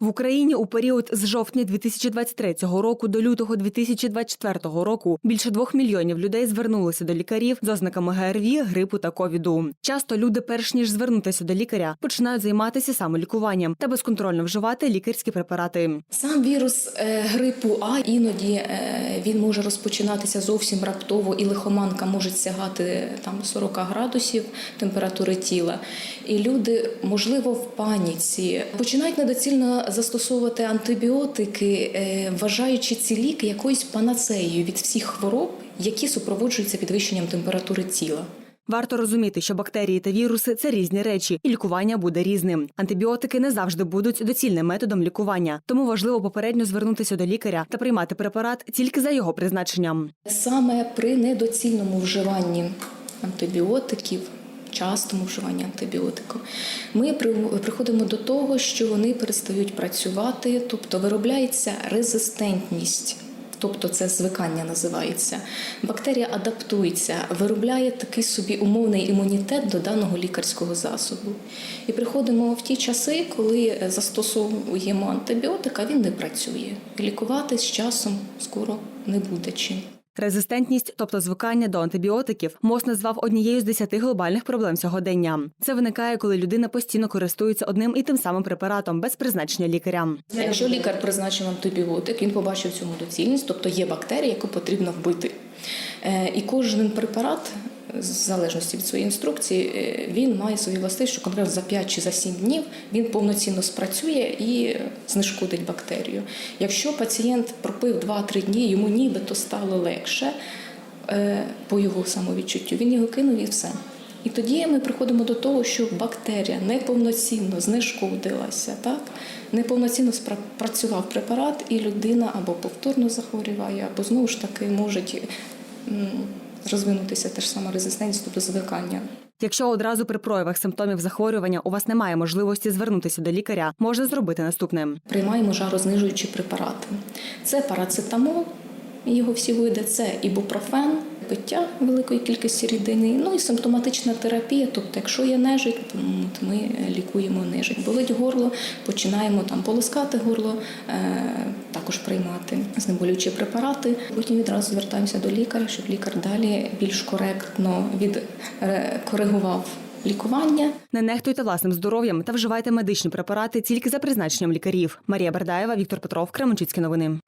В Україні у період з жовтня 2023 року до лютого 2024 року більше двох мільйонів людей звернулися до лікарів з ознаками ГРВІ, грипу та ковіду. Часто люди, перш ніж звернутися до лікаря, починають займатися самолікуванням та безконтрольно вживати лікарські препарати. Сам вірус е, грипу А іноді е, він може розпочинатися зовсім раптово, і лихоманка може сягати там 40 градусів температури тіла. І люди, можливо, в паніці починають недоцільно застосовувати антибіотики, е, вважаючи ці ліки якоюсь панацеєю від всіх хвороб, які супроводжуються підвищенням температури тіла. Варто розуміти, що бактерії та віруси це різні речі, і лікування буде різним. Антибіотики не завжди будуть доцільним методом лікування, тому важливо попередньо звернутися до лікаря та приймати препарат тільки за його призначенням. Саме при недоцільному вживанні антибіотиків, частому вживанні антибіотиків, ми приходимо до того, що вони перестають працювати, тобто виробляється резистентність. Тобто це звикання називається. Бактерія адаптується, виробляє такий собі умовний імунітет до даного лікарського засобу. І приходимо в ті часи, коли застосовуємо антибіотик, а він не працює. Лікувати з часом скоро не буде чим. Резистентність, тобто звикання до антибіотиків, МОЗ назвав однією з десяти глобальних проблем сьогодення. Це виникає, коли людина постійно користується одним і тим самим препаратом без призначення лікаря. Якщо лікар призначив антибіотик, він побачив цьому доцільність, тобто є бактерія, яку потрібно вбити. Е, І кожен препарат, в залежності від своєї інструкції, е, він має свої властивості, що конкретно за 5 чи за 7 днів він повноцінно спрацює і знешкодить бактерію. Якщо пацієнт пропив 2-3 дні, йому нібито стало легше е, по його самовідчуттю, він його кинув і все. І тоді ми приходимо до того, що бактерія неповноцінно знешкодилася, так? неповноцінно спра- працював препарат, і людина або повторно захворюває, або знову ж таки може м, розвинутися теж сама резистентність, тобто звикання. Якщо одразу при проявах симптомів захворювання у вас немає можливості звернутися до лікаря, можна зробити наступне. Приймаємо жарознижуючі препарати. Це парацетамол, його всі види, це ібупрофен, пиття великої кількості рідини, ну і симптоматична терапія. Тобто, якщо є нежить, то ми лікуємо нежить. Болить горло, починаємо там полоскати горло, е, також приймати знеболюючі препарати. Потім відразу звертаємося до лікаря, щоб лікар далі більш коректно відкоригував лікування. Не нехтуйте власним здоров'ям та вживайте медичні препарати тільки за призначенням лікарів. Марія Бердаєва, Віктор Петров, Кременчуцькі новини.